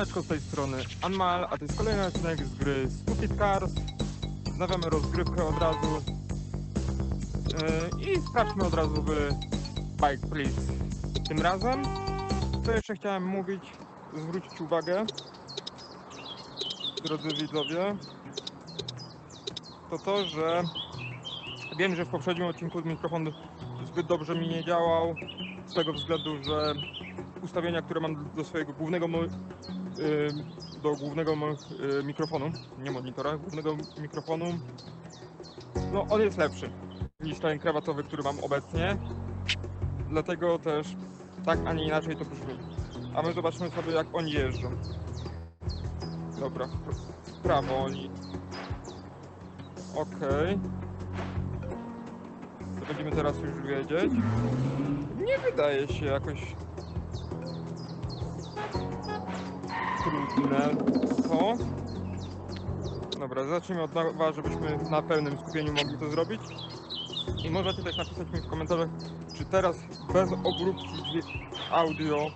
Siemaneczko z tej strony Anmal, a to jest kolejny odcinek z gry Stupid Cars. Znawiamy rozgrywkę od razu. Yy, I sprawdźmy od razu w Bike Please. Tym razem, co jeszcze chciałem mówić, zwrócić uwagę, drodzy widzowie, to to, że wiem, że w poprzednim odcinku mikrofon zbyt dobrze mi nie działał, z tego względu, że ustawienia, które mam do swojego głównego do głównego y, mikrofonu, nie monitora, głównego mikrofonu, no on jest lepszy niż ten krawatowy, który mam obecnie. Dlatego też tak, a nie inaczej to brzmi. A my zobaczmy sobie jak oni jeżdżą. Dobra, w pr- w prawo oni. Okej. To będziemy teraz już wiedzieć. Nie wydaje się jakoś Dobra, zacznijmy od nowa, żebyśmy na pełnym skupieniu mogli to zrobić. I możecie też napisać mi w komentarzach, czy teraz bez obróbki audio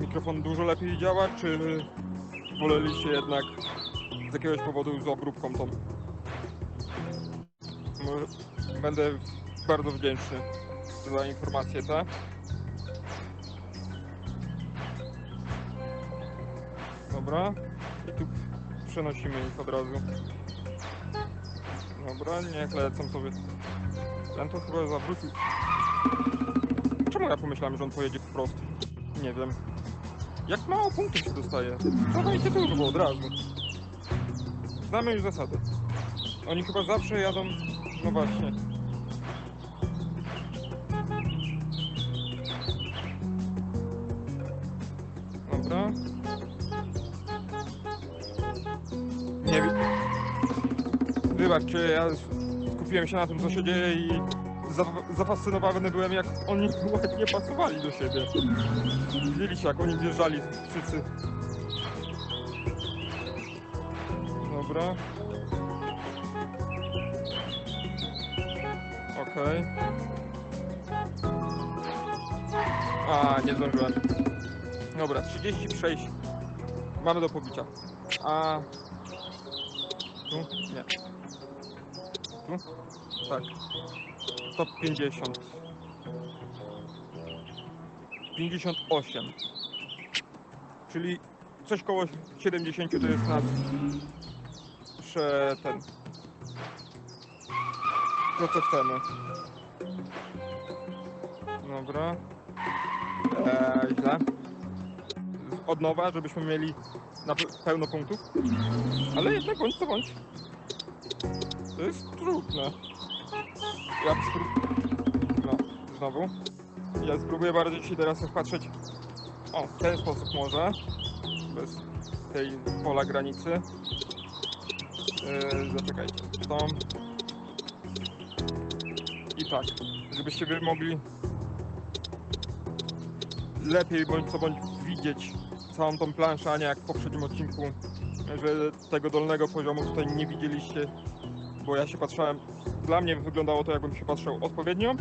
mikrofon dużo lepiej działa, czy woleliście jednak z jakiegoś powodu z obróbką tą. Będę bardzo wdzięczny za informację, tak? Dobra. I tu przenosimy ich od razu. Dobra, niech lecą sobie. Ten to chyba zawrócił. Czemu ja pomyślałem, że on pojedzie wprost? Nie wiem. Jak mało punktów się dostaje? Dawajcie turbo od razu. Znamy już zasady. Oni chyba zawsze jadą... No właśnie. Wybaczcie, ja skupiłem się na tym, co się dzieje i za- zafascynowany byłem, jak oni ładnie pasowali do siebie. Widzieliście, jak oni wjeżdżali wszyscy. Dobra. Okej. A, nie zdążyłem. Dobra, 30 przejść. Mamy do pobicia. A... Tu? Nie. Tak. Top 50. 58. Czyli coś koło 70 to jest nasz ten. To co chcemy. Dobra. Eee, źle. Od nowa, żebyśmy mieli na pe- pełno punktów. Ale jednak bądź co bądź. To jest trudne. Ja No, znowu. Ja spróbuję bardziej się teraz patrzeć. O, w ten sposób może. Bez tej pola granicy. Yy, zaczekajcie. To. I tak. Żebyście wy mogli lepiej bądź co bądź widzieć całą tą planszę, a nie jak w poprzednim odcinku, że tego dolnego poziomu tutaj nie widzieliście, bo ja się patrzyłem, dla mnie wyglądało to jakbym się patrzał odpowiednio,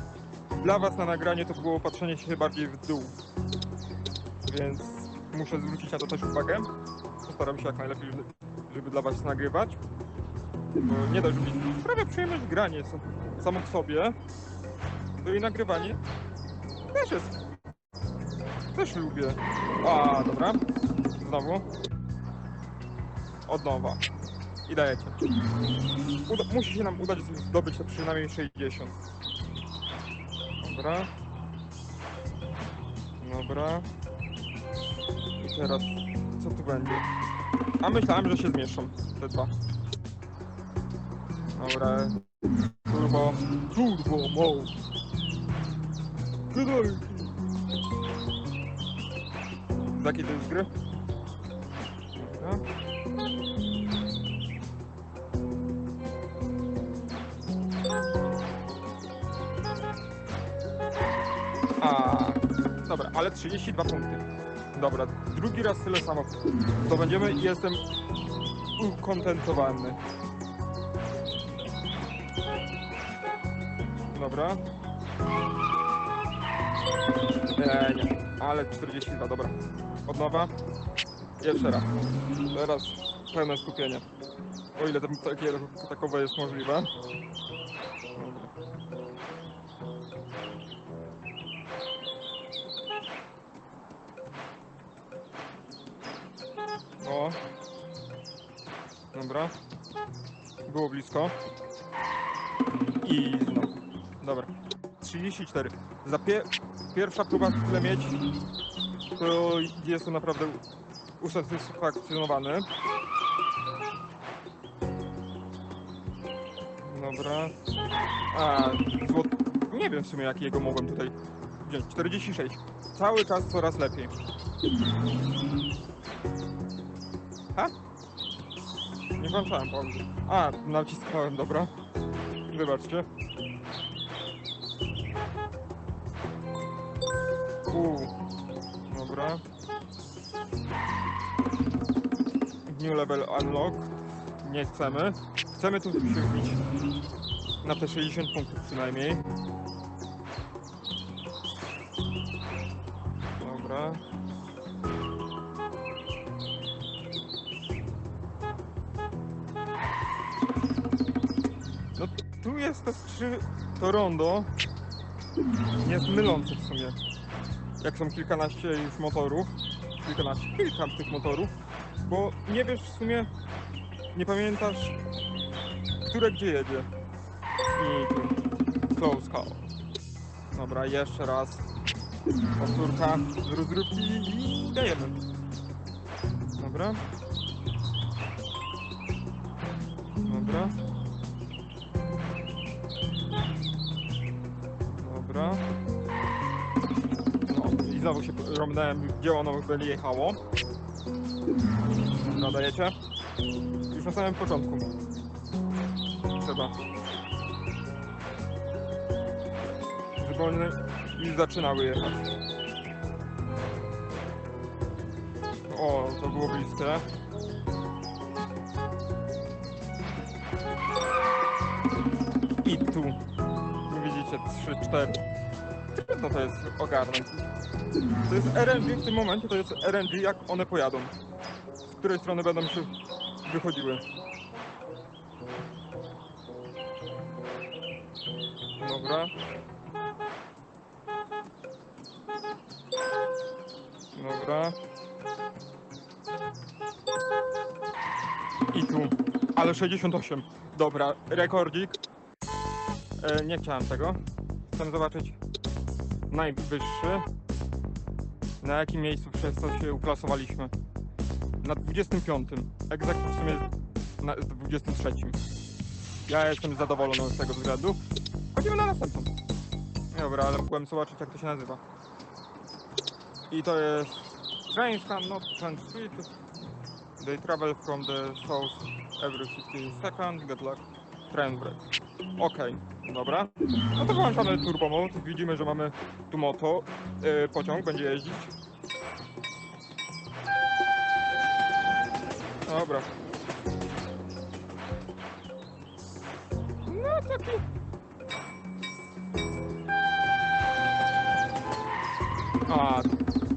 dla was na nagranie to było patrzenie się bardziej w dół, więc muszę zwrócić na to też uwagę, postaram się jak najlepiej, żeby dla was nagrywać, bo nie dość, że sprawia przyjemność granie sam- samo w sobie, to i nagrywanie też jest też lubię. A, dobra. Znowu. Od nowa. I dajecie. Uda musi się nam udać zdobyć to przynajmniej 60. Dobra. Dobra. I teraz, co tu będzie? A myślałem, że się zmieszczą te dwa. Dobra. Turbo. Turbo mode. Gdajki. Z jakiej to jest gry? Dobra, ale 32 punkty. Dobra, drugi raz tyle samo. To będziemy i jestem ukontentowany. Dobra. Nie, nie, ale 42, dobra. Od nowa. Jeszcze raz. Teraz pełne skupienie. O ile to takie takowe jest możliwe. Dobra. Było blisko. I znowu. Dobra. 34. Za pie pierwsza próba tyle mieć, to jestem naprawdę usatysfakcjonowany. Dobra. A, złot... Nie wiem w sumie jakiego mogłem tutaj wziąć. 46. Cały czas coraz lepiej. Nie włączałem pauzy. A, naciskałem, dobra. Wybaczcie. Uuu. Dobra. New level unlock. Nie chcemy. Chcemy tu się wbić na te 60 punktów przynajmniej. To rondo. Jest mylące w sumie. Jak są kilkanaście już motorów. Kilkanaście, kilka tych motorów. Bo nie wiesz w sumie, nie pamiętasz, które gdzie jedzie. I tu. Close call. Dobra, jeszcze raz. Powtórka z rozrywki i dajemy. Dobra. Dobra. Dobra. No i znowu się rąbnąłem, gdzie ono by jechało. Dobra, dajecie? Już na samym początku. Trzeba. Żeby one już zaczynały jechać. O, to było bliskie. I tu. Tu widzicie 3, 4. Trudno to jest ogarnąć. To jest RNG w tym momencie, to jest RNG jak one pojadą. Z której strony będą się wychodziły. Dobra. Dobra. I tu. Ale 68. Dobra, rekordzik. E, nie chciałem tego. Chcę zobaczyć najwyższy. Na jakim miejscu przez to się uklasowaliśmy? Na 25. Egzakt w sumie na 23. Ja jestem zadowolony z tego względu. Chodzimy na następną. Dobra, ale mogłem zobaczyć jak to się nazywa. I to jest Trains cannot change speed. They travel from the south every 15 seconds. Good luck. Train break. Okej, dobra. No to włączamy turbo mode. Widzimy, że mamy tu moto. Yy, pociąg będzie jeździć. Dobra. No taki. A,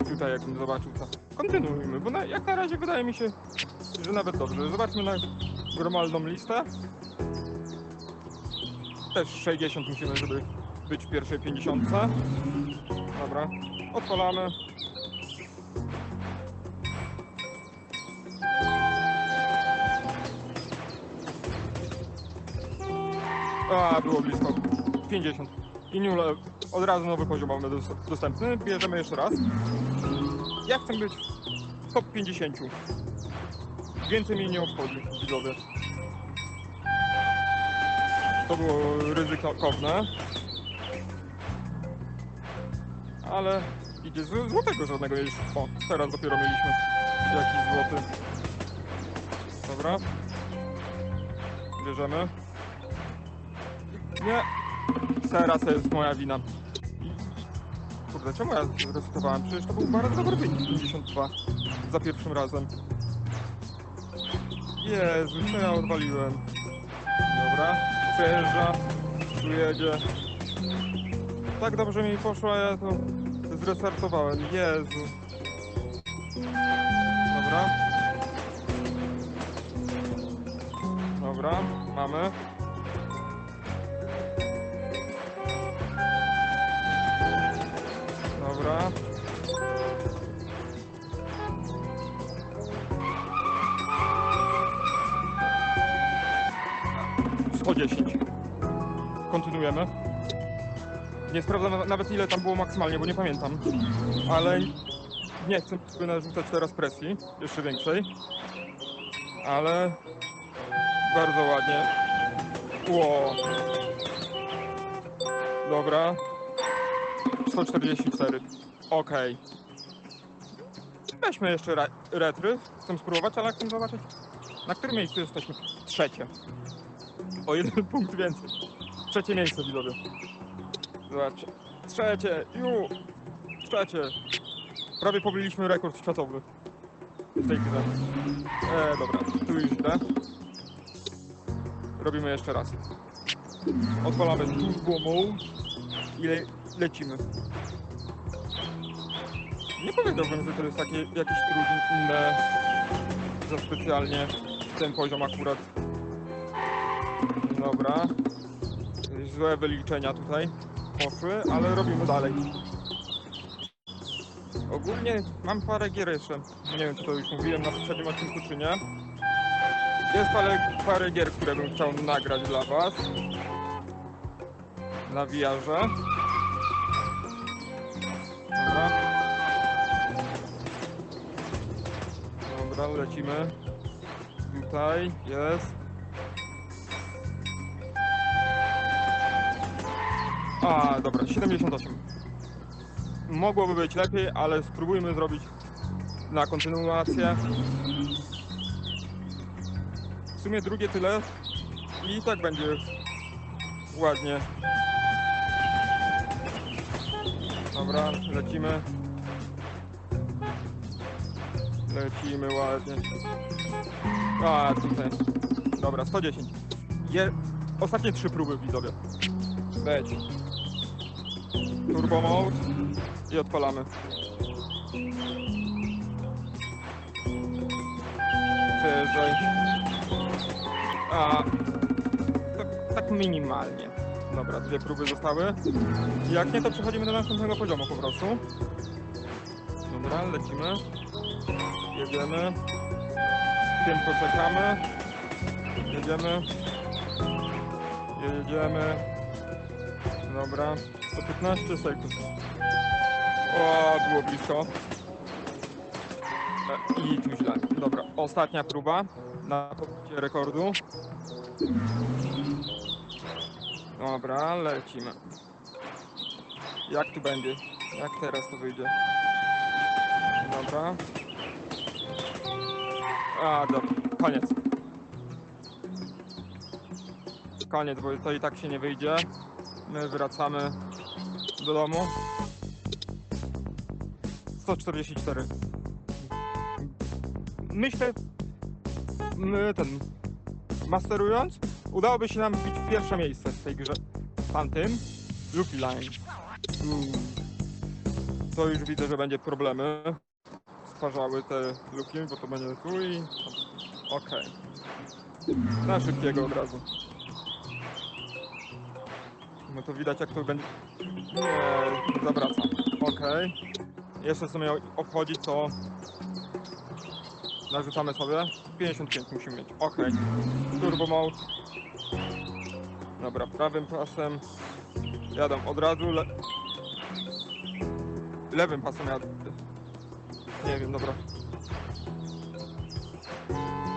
tutaj jakbym zobaczył to. Kontynuujmy, bo na, jak na razie wydaje mi się, że nawet dobrze. Zobaczmy na globalną listę. Też 60 musimy, żeby być w pierwszej 50. Dobra, odpalamy. A, było blisko. 50. I new level. Od razu nowy poziom mamy dos- dostępny. Bierzemy jeszcze raz. Ja chcę być w top 50. Więcej mnie nie obchodzi, widzowie. To było ryzykowne. Ale idzie z złotego żadnego. O, teraz dopiero mieliśmy jakiś złoty. Dobra. Bierzemy. Nie. Teraz to jest moja wina. Kurde, czemu ja zrezygnowałem? Przecież to był bardzo dobry wynik, 52 za pierwszym razem. Jezu, co ja odwaliłem? Dobra, przejeżdża, tu jedzie. Tak dobrze mi poszło, a ja to zrestartowałem. Jezu. Dobra. Dobra, mamy. Nie sprawdzam na- nawet ile tam było maksymalnie, bo nie pamiętam. Ale nie chcę sobie narzucać teraz presji, jeszcze większej. Ale bardzo ładnie. Ło. Dobra. 144. Okej. Weźmy jeszcze re retry. Chcę spróbować, ale chcę zobaczyć. Na którym miejscu jesteśmy? Trzecie. O jeden punkt więcej. Trzecie miejsce widzowie. Zobaczcie. Trzecie. Ju. Trzecie. Prawie pobiliśmy rekord światowy. W tej grze. E, dobra, tu już źle. Robimy jeszcze raz. Odpalamy turbo mode i le lecimy. Nie powiedziałbym, że to jest takie jakieś trudne za specjalnie ten poziom akurat. Dobra. Złe wyliczenia tutaj poszły, ale robimy dalej. Ogólnie mam parę gier jeszcze. Nie wiem, czy to już mówiłem na poprzednim odcinku, czy nie. Jest parę, parę gier, które bym chciał nagrać dla Was. Na VR-ze. Dobra. Dobra, lecimy. Tutaj jest. A, dobra, 78. Mogłoby być lepiej, ale spróbujmy zrobić na kontynuację. W sumie drugie tyle i tak będzie ładnie. Dobra, lecimy. Lecimy ładnie. A, tutaj. Dobra, 110. Je... Ostatnie trzy próby widzowie. Leć. Turbo mode i odpalamy. Przejeżdżaj. A, tak, tak minimalnie. Dobra, dwie próby zostały. Jak nie, to przechodzimy do następnego poziomu po prostu. Dobra, lecimy. Jedziemy. Tym poczekamy. Jedziemy. Jedziemy. Dobra. 115 sekund. O, było blisko. E, I tu źle. Dobra, ostatnia próba na pobicie rekordu. Dobra, lecimy. Jak tu będzie? Jak teraz to wyjdzie? Dobra. A, dobra, koniec. Koniec, bo to i tak się nie wyjdzie. My wracamy do domu. 144. Myślę, my ten, masterując, udałoby się nam wbić w pierwsze miejsce w tej grze. W tamtym, Lucky Line. Mm. To już widzę, że będzie problemy. Stwarzały te luki, bo to będzie tu i... Okej. Na szybkiego od razu. No to widać jak to będzie... Nie, zawraca. Okej. Jeszcze co mnie obchodzi, to... Narzucamy sobie. 55 musimy mieć. Okej. Turbo mode. Dobra, prawym pasem jadę od razu. Le... Lewym pasem jadę. Nie wiem, dobra.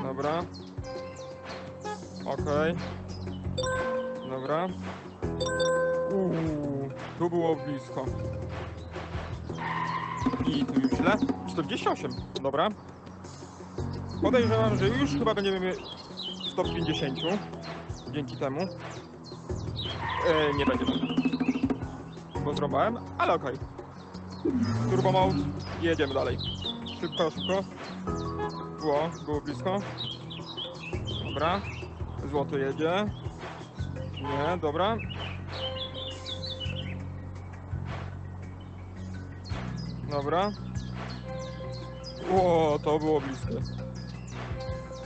Dobra. Okej. Dobra. Uuu, tu było blisko. I tu już źle. 48, dobra. Podejrzewam, że już chyba będziemy mieć w top 50 dzięki temu. E, nie będziemy. Bo zrobiłem, ale okej. Turbo mode jedziemy dalej. Szybko, szybko. Było, było blisko. Dobra. Złoto jedzie. Nie, dobra. Dobra. O, to było bliskie.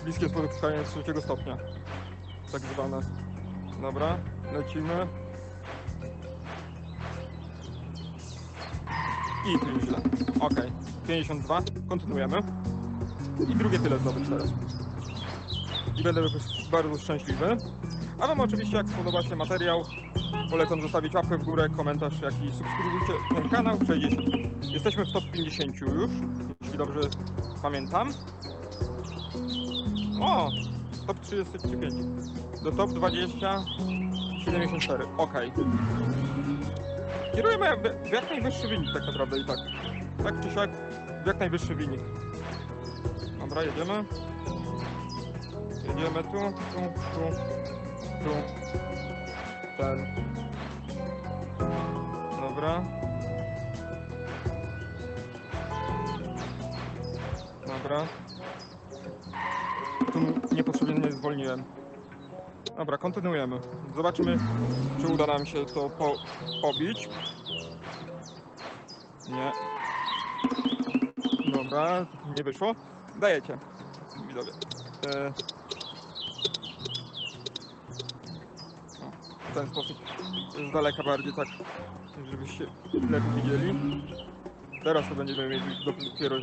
Bliskie spotkanie trzeciego stopnia. Tak zwane. Dobra, lecimy. I już źle. Okej, 52. Kontynuujemy. I drugie tyle zdobyć teraz. I będę bardzo szczęśliwy. A Wam oczywiście, jak spodoba się materiał, polecam zostawić łapkę w górę, komentarz, jak i subskrybujcie ten kanał. 60. Jesteśmy w top 50 już, jeśli dobrze pamiętam. O! Top 35. Do top 20 74. Ok. Kierujemy w jak najwyższy wynik tak naprawdę i tak. Tak czy siak w jak najwyższy wynik. Dobra, jedziemy. Jedziemy tu, tu, tu, tu. Ten. Dobra. Dobra. Tu niepotrzebnie zwolniłem. Dobra, kontynuujemy. Zobaczymy, czy uda nam się to po pobić. Nie. Dobra, nie wyszło. Dajecie, widzowie. E... O, w ten sposób z daleka bardziej tak, żebyście lepiej widzieli. Teraz to będziemy mieli dopiero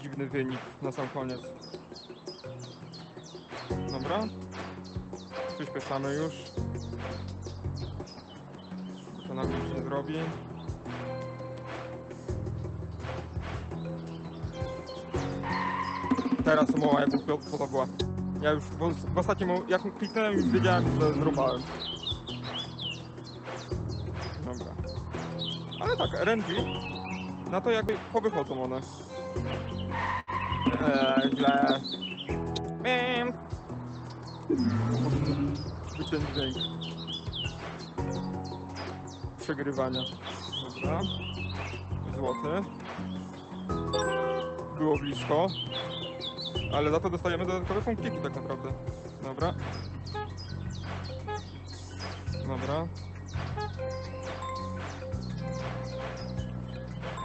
dziwny wynik na sam koniec. Dobra. Przyspieszamy już. To nam nic nie zrobi. Teraz mowa jak to była. Ja już w, w ostatnim, jak kliknąłem już wiedziałem, że zrubałem. Dobra. Ale tak, RNG, na to jakby powychodzą one. Eee, źle. Miem. Wyciąć dźwięk. Przegrywania. Dobra. Złoty. Było blisko. Ale za to dostajemy dodatkowe punkciki tak naprawdę. Dobra. Dobra.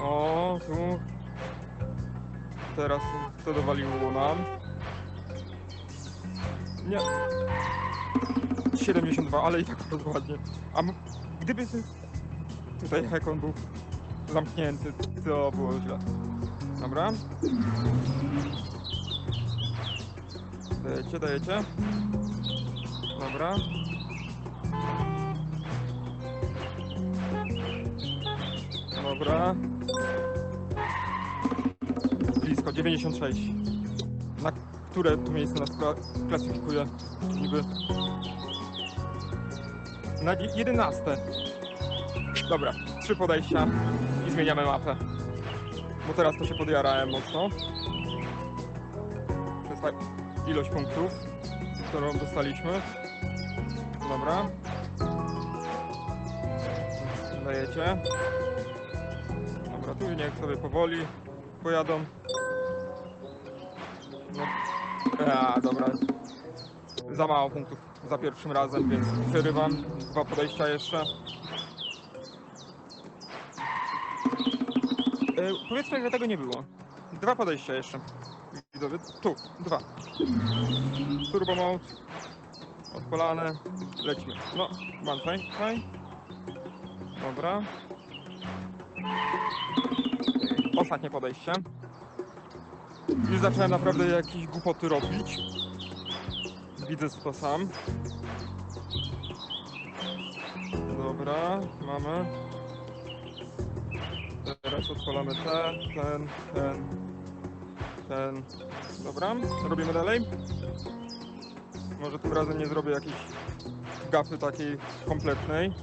O, tu. Teraz to dowaliło nam. Nie. 72, ale i tak bardzo ładnie. A gdyby tutaj Hekon był zamknięty, to było źle. Dobra. Dajecie, dajecie. Dobra. Dobra. Blisko, 96. Na które tu miejsce nas kla- klasyfikuje? Niby. Na dzie- 11. Dobra, trzy podejścia i zmieniamy mapę. Bo teraz to się podjarałem mocno. Ilość punktów, którą dostaliśmy. Dobra. Dajecie. Dobra, tu niech sobie powoli pojadą. No. A, dobra. Za mało punktów za pierwszym razem, więc przerywam. Dwa podejścia jeszcze. E, powiedzmy, że tego nie było. Dwa podejścia jeszcze. Widzowie, tu, dwa. Turbo mode. Odpalane. Lecimy. No, mam tutaj, tutaj. Dobra. Ostatnie podejście. Już zacząłem naprawdę jakieś głupoty robić. Widzę to sam. Dobra, mamy. Teraz odpalamy ten, ten, ten, ten. Dobra, robimy dalej. Może tym razem nie zrobię jakiejś gafy takiej kompletnej.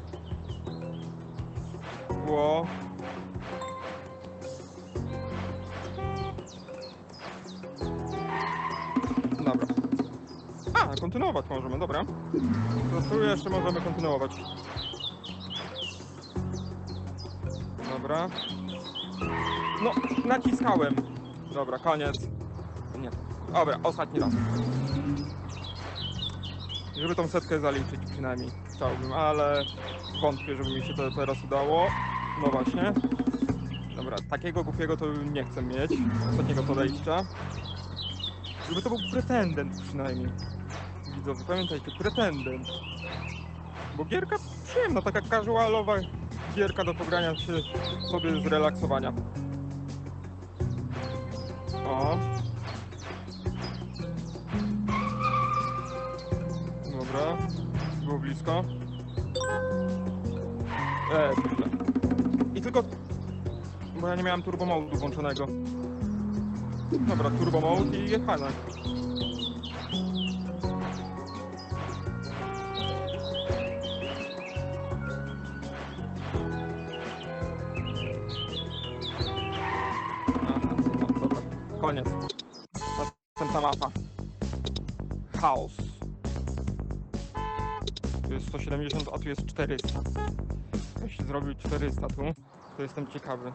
Ło. Dobra. A, kontynuować możemy, dobra. Tu jeszcze możemy kontynuować. Dobra. No, naciskałem. Dobra, koniec. Nie. Dobra, ostatni raz. Żeby tą setkę zaliczyć przynajmniej. Chciałbym, ale wątpię, żeby mi się to teraz udało. No właśnie. Dobra, takiego głupiego to nie chcę mieć. Ostatniego podejścia. Żeby to był pretendent przynajmniej. Widzowie, pamiętajcie, pretendent. Bo gierka przyjemna, taka casualowa gierka do pogrania się sobie zrelaksowania. O. Dobra. Było blisko. Źle. I tylko... Bo ja nie miałem turbo modu włączonego. Dobra, turbo mode i jechane. Tu jest 400. Jeśli zrobił 400 tu, to jestem ciekawy.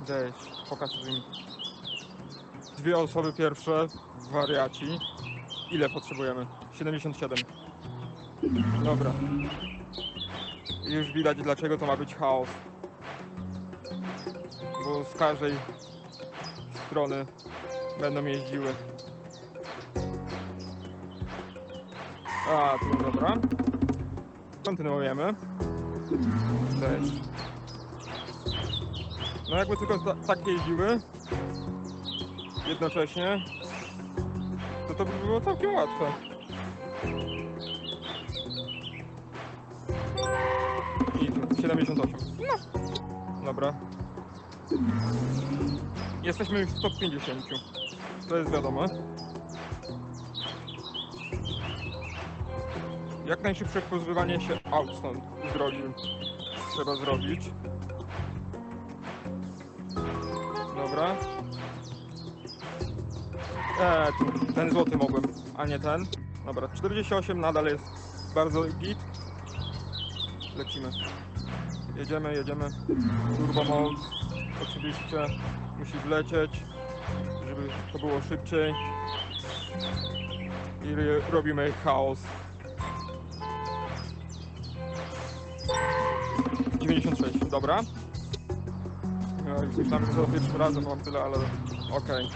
Weź, pokaż im. Dwie osoby pierwsze, wariaci. Ile potrzebujemy? 77. Dobra. Już widać dlaczego to ma być chaos. Bo z każdej strony będą jeździły. A, tu dobra. Kontynuujemy. Też. No jakby tylko ta, tak jeździły jednocześnie, to to by było całkiem łatwe. I tu 78. No. Dobra. Jesteśmy już w top 50. To jest wiadome. Jak najszybsze pozbywanie się aut stąd z drogi trzeba zrobić. Dobra. Eee, ten złoty mogłem, a nie ten. Dobra, 48 nadal jest bardzo git. Lecimy. Jedziemy, jedziemy. Turbo mode. Oczywiście musi wlecieć, żeby to było szybciej. I robimy chaos. 96, dobra. Myślałem, że za pierwszym razem mam tyle, ale okej.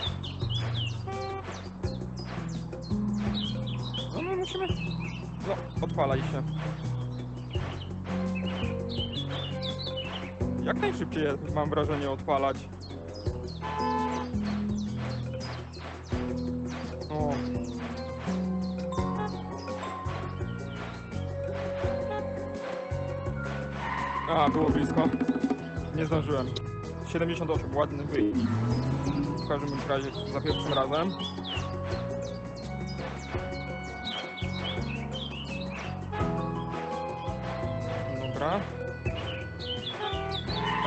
No my musimy... No, odpalaj się. Jak najszybciej mam wrażenie odpalać. A, było blisko. Nie zdążyłem. 78, ładny wynik. W każdym razie za pierwszym razem. Dobra.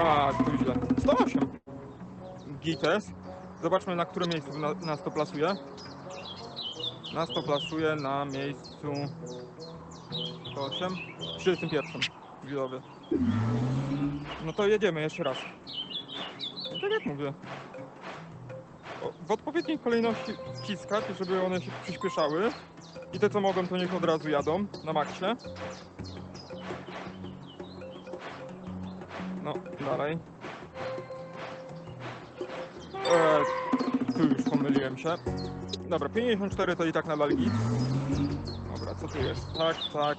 A, tu źle. 108. Gites. Zobaczmy na którym miejscu na, nas to plasuje. Nas to plasuje na miejscu 108. 31. Widowy. No to jedziemy jeszcze raz. No tak jak mówię. W odpowiedniej kolejności wciskać, żeby one się przyspieszały. I te co mogą, to niech od razu jadą na maksie. No, dalej. Eee, tu już pomyliłem się. Dobra, 54 to i tak nadal git. Dobra, co tu jest? Tak, tak.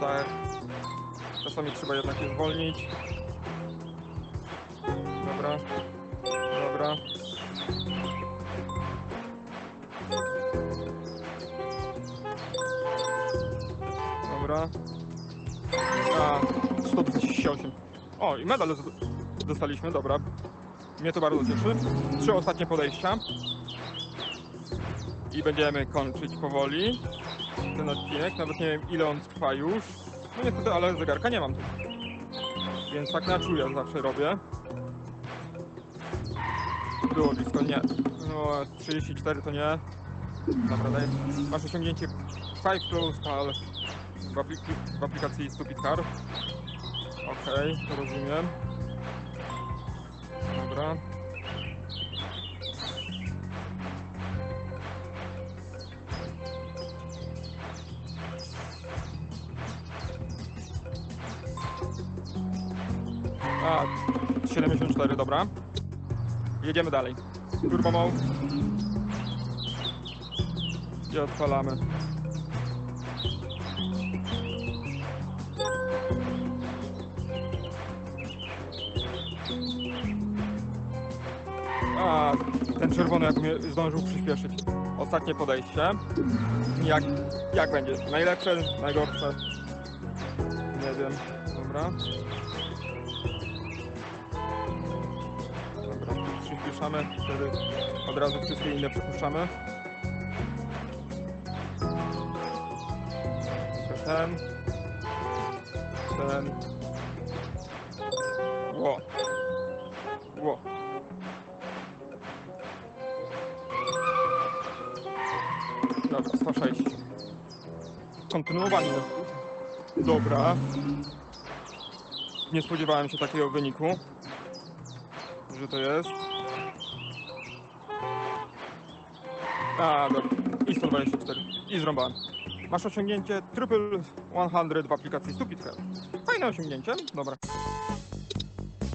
Tak. Czasami trzeba jednak je zwolnić. Dobra. Dobra. Dobra. A, 128. O, i medal dostaliśmy, dobra. Mnie to bardzo cieszy. Trzy ostatnie podejścia. I będziemy kończyć powoli ten odcinek. Nawet nie wiem ile on trwa już. No niestety, ale zegarka nie mam. Więc tak na czuja zawsze robię. Było blisko, nie. No, 34 to nie. Dobra, daj. Masz osiągnięcie 5 plus, ale w, aplik- w aplikacji Stupid Car. Okej, to rozumiem. Dobra. Dobra. Jedziemy dalej. Turbo. I odpalamy. A, ten czerwony jak mnie zdążył przyspieszyć. Ostatnie podejście. Jak, jak będzie? Najlepsze, najgorsze? Nie wiem. Dobra, przyspieszamy, wtedy od razu wszystkie inne przepuszczamy. Jeszcze ten. Ten. Ło. Ło. Dobra, 106. Kontynuowany. Dobra. Nie spodziewałem się takiego wyniku. Że to jest. A, dobra. I 124. I zrąbałem. Masz osiągnięcie Triple 100 w aplikacji Stupid Head. Fajne osiągnięcie. Dobra.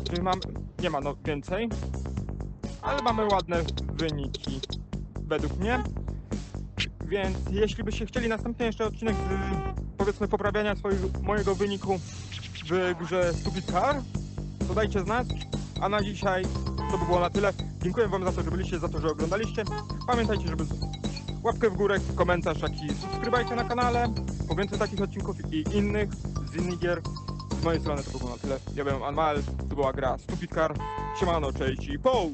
Czyli mam... Nie ma no więcej. Ale mamy ładne wyniki. Według mnie. Więc jeśli byście chcieli następny jeszcze odcinek z, powiedzmy poprawiania swojego, mojego wyniku w grze Stupid Car, to dajcie znać. A na dzisiaj to by było na tyle. Dziękuję wam za to, że byliście, za to, że oglądaliście. Pamiętajcie, żeby łapkę w górę, komentarz, jak i na kanale. Po więcej takich odcinków i innych z innych gier. Z mojej strony to by było na tyle. Ja byłem Anmal, to była gra Stupid Car. Siemano, cześć i po!